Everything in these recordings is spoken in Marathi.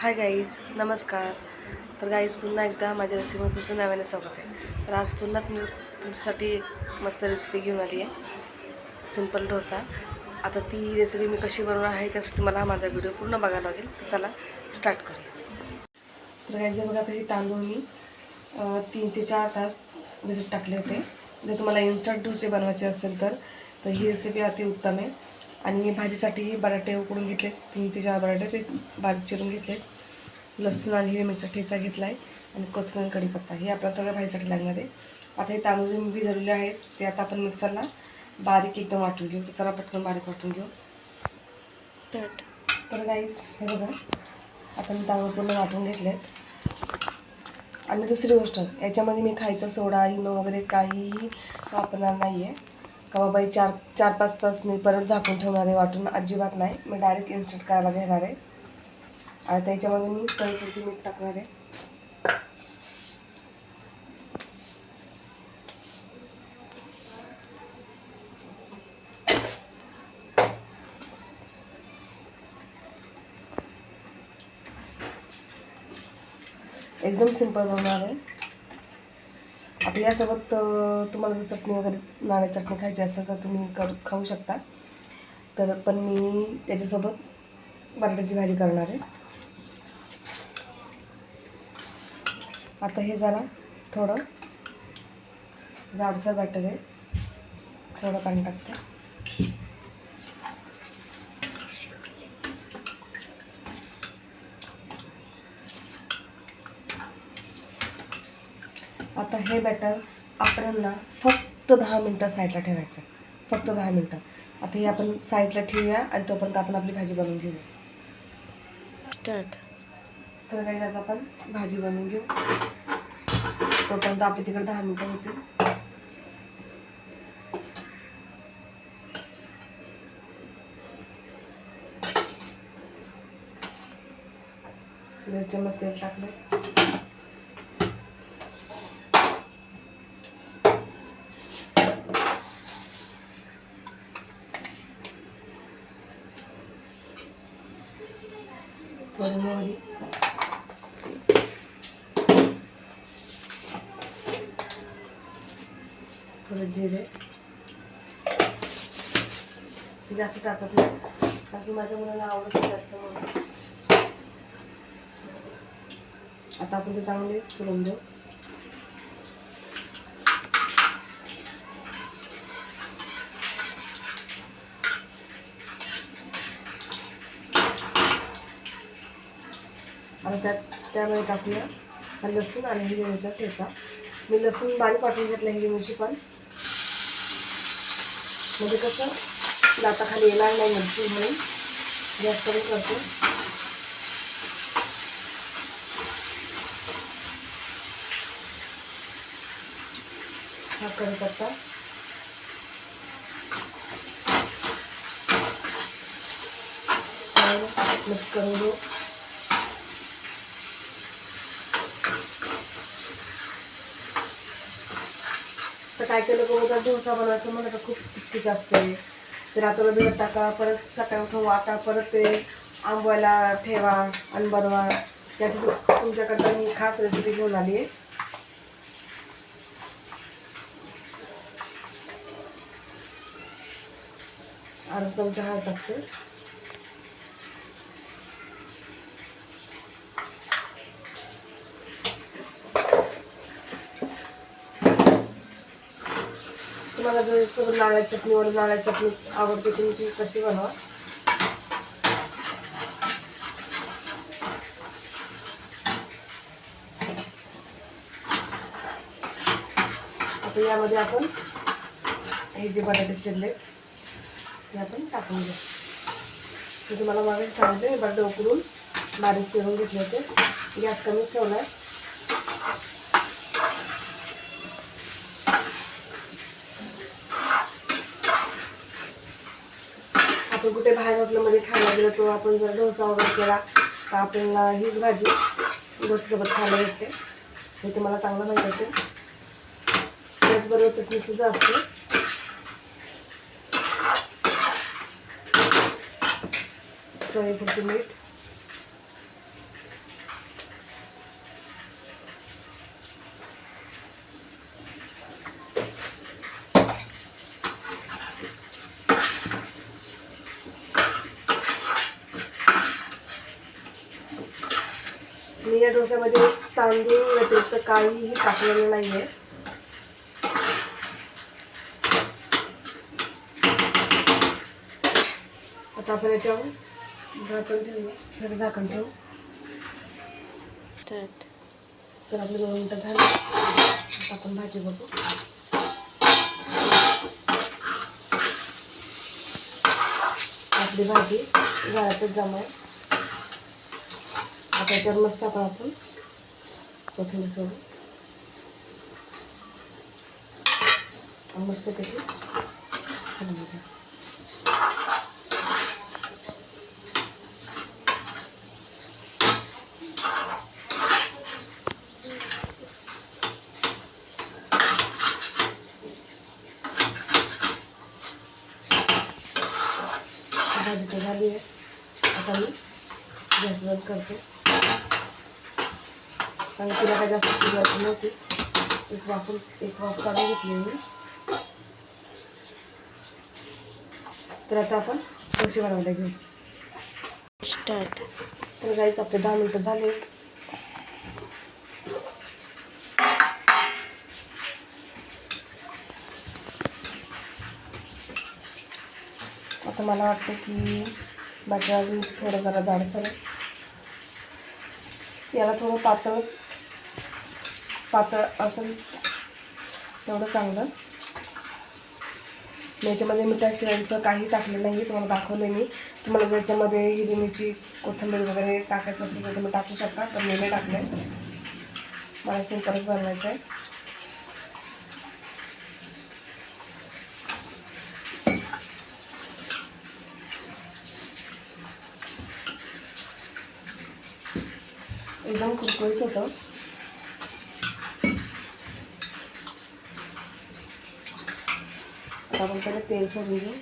हाय गाईज नमस्कार. तर गाईज पुन्हा एकदा माझ्या रेसिपीमध्ये तुमचं नव्याने स्वागत आहे. तर आज पुन्हा तुम्ही तुमच्यासाठी एक मस्त रेसिपी घेऊन आली आहे. सिंपल डोसा. आता ती रेसिपी मी कशी बनवणार आहे त्यासाठी मला माझा व्हिडिओ पूर्ण बघायला लागेल. तर चला स्टार्ट करूया. तर गाईज बघा आता हे तांदूळ मी तीन ते चार तास भिजत टाकले होते. जर तुम्हाला इन्स्टंट डोसे बनवायचे असेल तर तर ही रेसिपी अति उत्तम आहे. आणि मी भाजीसाठीही बराटे उकडून घेतले तीन ते चार बराटे ते बारीक चिरून घेतले लसूण आणि हिरवी मिरची ठेचा घेतला आहे आणि कोथमीर कढीपत्ता हे आपल्या सगळ्या भाजीसाठी लागणार आहे. आता हे तांदूळ जे मी आहेत ते आता आपण मिक्सरला बारीक एकदम वाटून घेऊ. तर चला पटकन बारीक वाटून घेऊ. तर गाईज हे बघा. आता मी तांदूळ पूर्ण वाटून घेतले आणि दुसरी गोष्ट याच्यामध्ये मी खायचा सोडा इनो वगैरे काहीही वापरणार नाही आहे का बाबा चार चार पाच तास मी परत झाकून ठेवणार आहे वाटून अजिबात नाही. मी डायरेक्ट इन्स्टंट करायला घेणार आहे. आणि त्याच्यामध्ये मी चवीपुरती मीठ टाकणार आहे. एकदम सिंपल बनवणार आहे. आता यासोबत तुम्हाला जर चटणी वगैरे नारळ चटणी खायची असेल तर तुम्ही करू खाऊ शकता. तर पण मी त्याच्यासोबत बटाट्याची भाजी करणार आहे. आता हे जरा थोडं. जाडसर बॅटर आहे. थोडं पाणी टाकते. आता हे बॅटर आपण ना फक्त दहा मिनटं साईडला ठेवायचं फक्त दहा मिनटं. आता हे आपण साईडला ठेवूया आणि तोपर्यंत आपण आपली भाजी बनवून घेऊया. स्टार्ट तर काही आता आपण भाजी बनवून घेऊ. तोपर्यंत आपली तिकडे दहा मिनटं होतील. दीड चम्मच तेल टाकलं थोडी मोहरी थोडं जिरे जास्त टाकत नाही. कारण की माझ्या मुलाला आवडत नाही जास्त म्हणून. आता आपण ते चांगले फुलवून देऊ. आता त्यात त्यामध्ये टाकूया. हा लसूण आणि हिरवी मिरचा ठेचा. मी लसूण बारीक वाटून घेतला हिरवी पण. म्हणजे कसं? लाताखाली येणार नाही मिरची म्हणून गॅस कमी करतो. हा कढीपत्ता मिक्स करून घेऊ. बायका लोक बोलतात डोसा बनवायचं म्हणलं तर खूप किचकिच असते. ते रात्र भिजत टाका परत सकाळी उठून वाटा परत ते आंबवायला ठेवा आणि बनवा. त्यासाठी तुमच्याकडनं मी खास रेसिपी घेऊन आली. आहे अर्धा चमचा हळद टाकते. तुम्हाला जर सगळं नारळाची चटणी वगैरे नारळाची चटणी आवडते तुमची कशी बनवा. आता यामध्ये आपण हे जे बटाटे शिरले ते आपण टाकून घेऊ. मी तुम्हाला मागे सांगते बटाटे उकडून बारीक चिरून घेतले होते. गॅस कमीच ठेवला आहे आपण कुठे बाहेर हॉटेलमध्ये खायला गेलो किंवा आपण जर डोसा वगैरे केला तर आपल्याला हीच भाजी डोसासोबत खायला भेटते. हे तुम्हाला चांगलं माहिती असेल. त्याचबरोबर चटणीसुद्धा असते. चवीपुरती मीठ. मी या डोश्यामध्ये तांदूळ व्यतिरिक्त काहीही टाकलेलं नाही आहे आता आपण याच्यावर झाकण ठेवूया. जरा झाकण ठेवू. तर आपले दोन मिनटं झाले. आता आपण भाजी बघू. आपली भाजी घरातच जमाय त्याच्यावर मस्त आपण आपण कोथिंबीर सोडू मस्त त्याची भाजी तर झाली आहे. आता मी गॅस बंद करते. कारण तिला काय जास्त शिजवायची नव्हती एक वाफून एक वाफ काढून घेतली मी तर आता आपण डोसे बनवायला घेऊ स्टार्ट तर गाईच आपले दहा मिनटं झाले आता मला वाटतं की बाकी अजून थोडं जरा जाडसर. याला थोडं पातळ पातळ असेल तेवढं चांगलं. याच्यामध्ये मी त्या शिळांचं काही टाकलं नाही तुम्हाला दाखवलं मी. तुम्हाला त्याच्यामध्ये हिरवी मिरची कोथिंबीर वगैरे टाकायचं असेल तर तुम्ही टाकू शकता तर मी नाही टाकलं आहे मला सिंपलच बनवायचं आहे एकदम कुरकुरीत होतं. आता आपण त्याला तेल सोडून घेऊ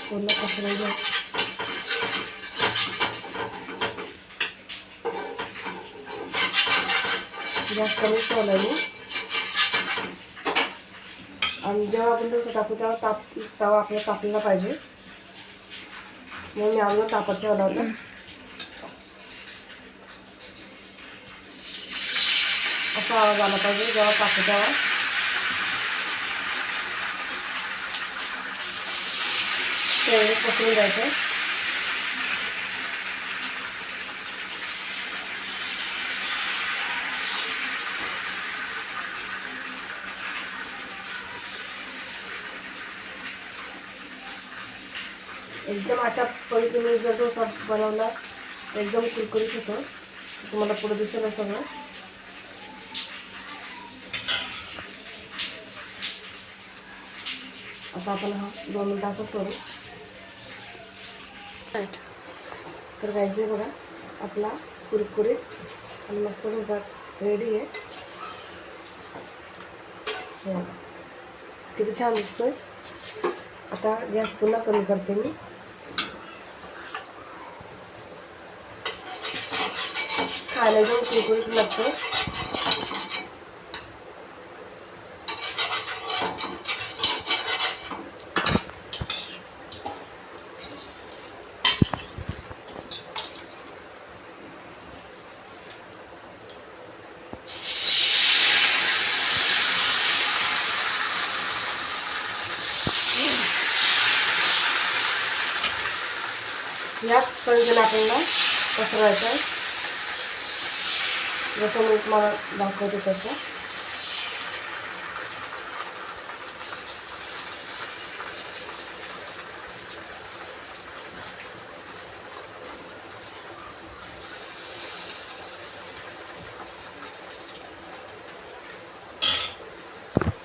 पूर्ण पसरून घ्या गॅस कमीच ठेवला मी आणि जेव्हा आपण डोसा टाकू तेव्हा ताप तवा आपल्याला तापलेला पाहिजे. म्हणून मी अगोदर तापत ठेवला होता. असा आवाज आला पाहिजे जेव्हा टाकू तेव्हा तेवढे पसरून द्यायचं एकदम अशा पद्धतीने जर डोसा बनवला तर एकदम कुरकुरीत होतो तुम्हाला पुढे दिसेल सगळं आता आपण हा दोन मिनटं असं सोडू तर आहे बघा आपला कुरकुरीत आणि मस्त डोसा रेडी आहे. किती छान दिसतोय. आता गॅस पुन्हा कमी करते मी. खायला जाऊन कुरकुरीत लागतो याच पद्धतीनं आपल्याला पसरवायचं. आहे जसं मी तुम्हाला दाखवते तसं.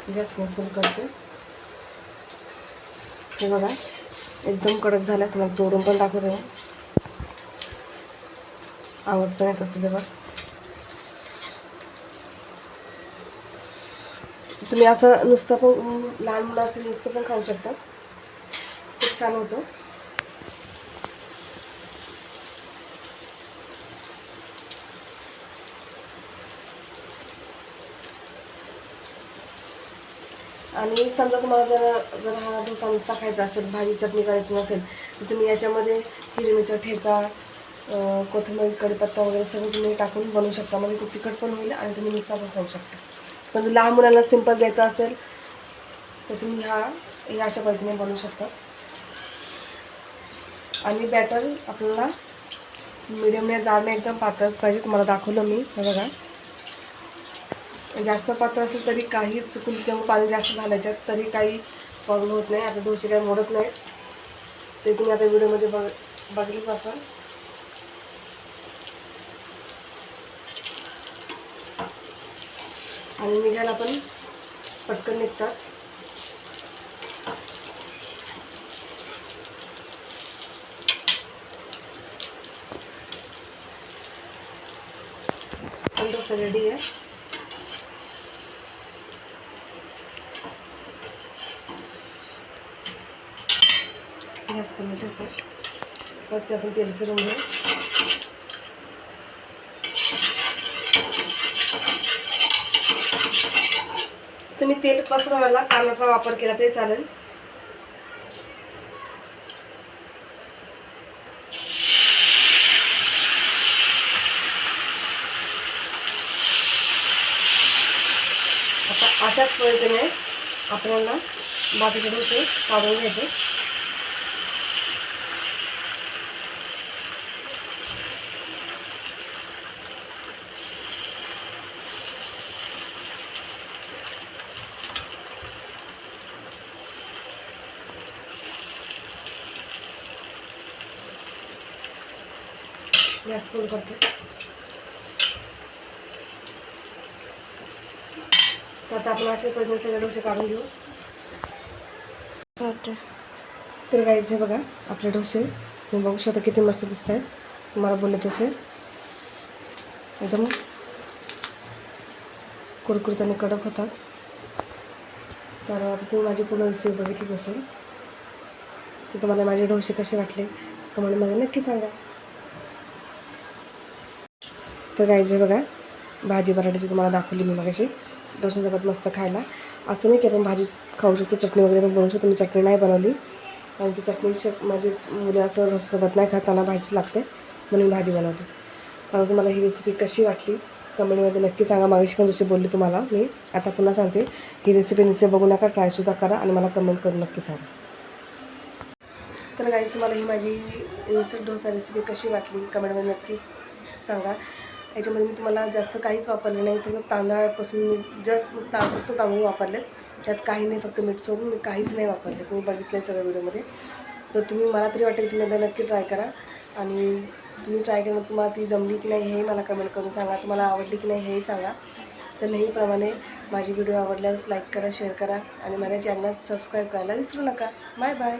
गॅस मी फुल करते. हे बघा एकदम कडक झाला तुम्हाला तोडून पण दाखवते आवाज पण येत असेल बघा तुम्ही असं नुसतं पण लहान मुलं असेल नुसतं पण खाऊ शकता. खूप छान होतं. आणि समजा तुम्हाला जर जर हा डोसा नुसता खायचा असेल भाजी चटणी करायची नसेल तर तुम्ही याच्यामध्ये हिरवी ठेचा कोथिंबीर कढीपत्ता वगैरे सगळं तुम्ही टाकून बनवू शकता. म्हणजे तो तिखट पण होईल आणि तुम्ही नुसता पण खाऊ शकता. पण जर लहान मुलांना सिंपल द्यायचा असेल तर तुम्ही हा हे अशा पद्धतीने बनवू शकता. आणि बॅटर आपल्याला मिडियमने जाडणे एकदम पातळच पाहिजे तुम्हाला दाखवलं मी. बघा. म्हणजे जास्त पातळ असेल तरी काही चुकून जेव्हा पाणी जास्त झालं तरी काही प्रॉब्लेम होत नाही. आता दोनशे काही मोडत नाही. ते तुम्ही आता व्हिडिओमध्ये बघ बघितलं असाल. आणि निघायला पण पटकन निघतात. रेडी आहे. गॅस कमी ठेवतो परत आपण तेल फिरून घेऊ. तुम्ही तेल पसरवायला कानाचा वापर केला तरी चालेल. आता अशाच पद्धतीने आपल्याला बाकीचे डोसे काढून घ्यायचे. गॅस फुल करते. आता आपण असे पद्धतीने सगळे डोसे काढून घेऊ. तर गाईज हे बघा आपले डोसे. तुम्ही बघू शकता किती मस्त दिसत आहेत तुम्हाला बोलले तसे. एकदम कुरकुरीत आणि कडक होतात. तर आता तुम्ही माझी पूर्ण रेसिपी बघितलीच असेल. तुम्हाला माझे डोसे कसे वाटले? कमेंटमध्ये नक्की सांगा. तर गायचं आहे बघा भाजी बटाट्याची तुम्हाला दाखवली मी मगाशी. डोशासोबत मस्त खायला. असं नाही की आपण भाजीच खाऊ शकतो चटणी वगैरे पण बनवू शकतो. मी चटणी नाही बनवली. कारण की चटणी माझी मुलं असं डोशासोबत नाही खात त्यांना भाजीच लागते. म्हणून भाजी बनवली. तर आता तुम्हाला ही रेसिपी कशी वाटली? कमेंटमध्ये नक्की सांगा. मागाशी पण जशी बोलली तुम्हाला मी आता पुन्हा सांगते. ही रेसिपी निश्चय बघू नका ट्रायसुद्धा करा आणि मला कमेंट करून नक्की सांगा. तर गाईस तुम्हाला ही माझी इन्स्टंट डोसा रेसिपी कशी वाटली? कमेंटमध्ये नक्की सांगा. याच्यामध्ये मी तुम्हाला जास्त काहीच वापरलं नाही फक्त तांदळापासून मी जस्ट ता फक्त तांदूळ वापरलेत. त्यात काही नाही फक्त मीठ सोडून मी काहीच नाही वापरले. तुम्ही बघितलं सगळ्या व्हिडिओमध्ये. तर तुम्ही मला तरी वाटतं की तुम्ही एकदा नक्की ट्राय करा. आणि तुम्ही ट्राय केल्यानंतर तुम्हाला ती जमली की नाही हेही मला कमेंट करून सांगा. तुम्हाला आवडली की नाही हेही सांगा. तर नेहमीप्रमाणे माझी व्हिडिओ आवडल्यास लाईक करा शेअर करा. आणि माझ्या चॅनलला सबस्क्राईब करायला विसरू नका. Bye bye.